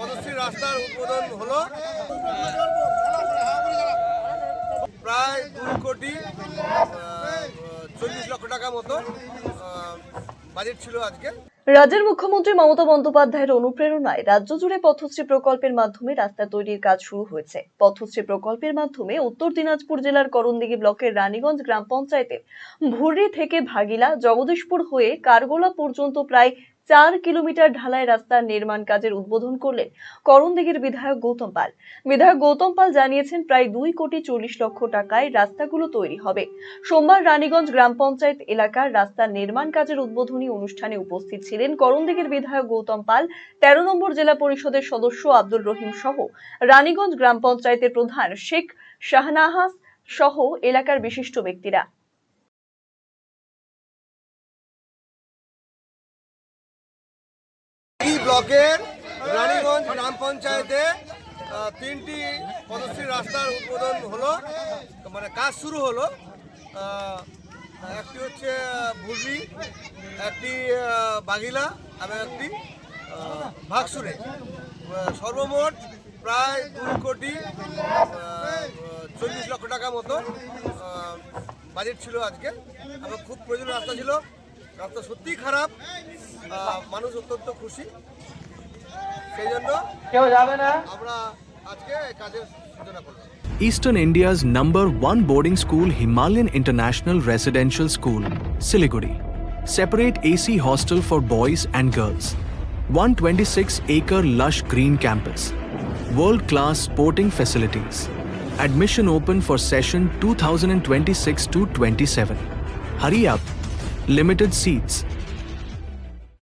পদশ্রী রাস্তার উদ্বোধন হলো। প্রায় দুই কোটি চল্লিশ লক্ষ টাকা মতো বাজেট ছিল আজকে। রাজ্যের মুখ্যমন্ত্রী মমতা বন্দ্যোপাধ্যায়ের অনুপ্রেরণায় রাজ্য জুড়ে পথশ্রী প্রকল্পের মাধ্যমে রাস্তা তৈরির কাজ শুরু হয়েছে। পথশ্রী প্রকল্পের মাধ্যমে উত্তর দিনাজপুর জেলার করণদিঘি ব্লকের রানীগঞ্জ গ্রাম পঞ্চায়েতের ভুরি থেকে ভাগিলা, জগদীশপুর হয়ে কারগোলা পর্যন্ত প্রায় চার কিলোমিটার ঢালাই রাস্তার নির্মাণ কাজের উদ্বোধন করলেন করণদিঘির বিধায়ক গৌতম পাল। বিধায়ক গৌতম পাল জানিয়েছেন, প্রায় দুই কোটি চল্লিশ লক্ষ টাকায় রাস্তাগুলো তৈরি হবে। সোমবার রানীগঞ্জ গ্রাম পঞ্চায়েত এলাকার রাস্তার নির্মাণ কাজের উদ্বোধনী অনুষ্ঠানে উপস্থিত ছিলেন করণদিঘির বিধায়ক গৌতম পাল, তেরো নম্বর জেলা পরিষদের সদস্য আব্দুল রহিম সহ রানীগঞ্জ গ্রাম পঞ্চায়েতের প্রধান শেখ শাহনাহাস সহ এলাকার বিশিষ্ট ব্যক্তিরা। ব্লকের রানীগঞ্জ গ্রাম পঞ্চায়েতে তিনটি পদশ্রী রাস্তার উদ্বোধন হলো মানে কাজ শুরু হলো। একটি হচ্ছে বুড়ি একটি বাগিলা এবং একটি ভাগসুরে। সর্বমোট প্রায় দুই কোটি চল্লিশ লক্ষ টাকা মতো বাজেট ছিল আজকে। এবং খুব প্রয়োজনীয় রাস্তা ছিল। রাস্তা সত্যিই খারাপ। মানুষ অত্যন্ত খুশি সেই জন্য কেউ যাবে না আমরা আজকে এই কাজের সূচনা করলাম Eastern India's number one boarding school, Himalayan International Residential School, Siliguri. Separate AC hostel for boys and girls. 126 acre lush green campus. World class sporting facilities. Admission open for session 2026 to 27. Hurry up. Limited seats.